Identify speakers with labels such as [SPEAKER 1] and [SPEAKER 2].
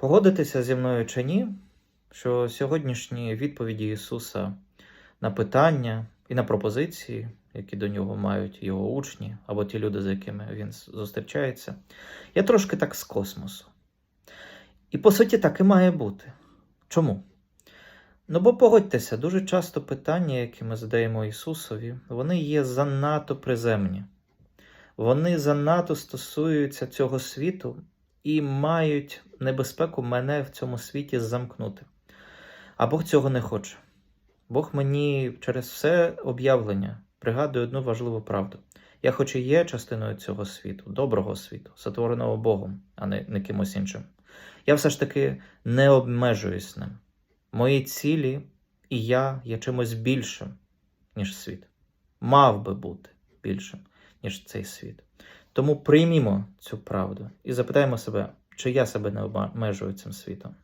[SPEAKER 1] Погодитися зі мною чи ні, що сьогоднішні відповіді Ісуса на питання і на пропозиції, які до нього мають його учні або ті люди, з якими він зустрічається, є трошки так з космосу. І по суті так і має бути. Чому? Ну бо погодьтеся, дуже часто питання, які ми задаємо Ісусові, вони є занадто приземні. Вони занадто стосуються цього світу і мають небезпеку мене в цьому світі замкнути. А Бог цього не хоче. Бог мені через все об'явлення пригадує одну важливу правду. Я хоч і є частиною цього світу, доброго світу, сотвореного Богом, а не, не кимось іншим. Я все ж таки не обмежуюсь ним. Мої цілі і я є чимось більшим, ніж світ. Мав би бути більшим, ніж цей світ. Тому приймімо цю правду і запитаємо себе, чи я себе не обмежую цим світом.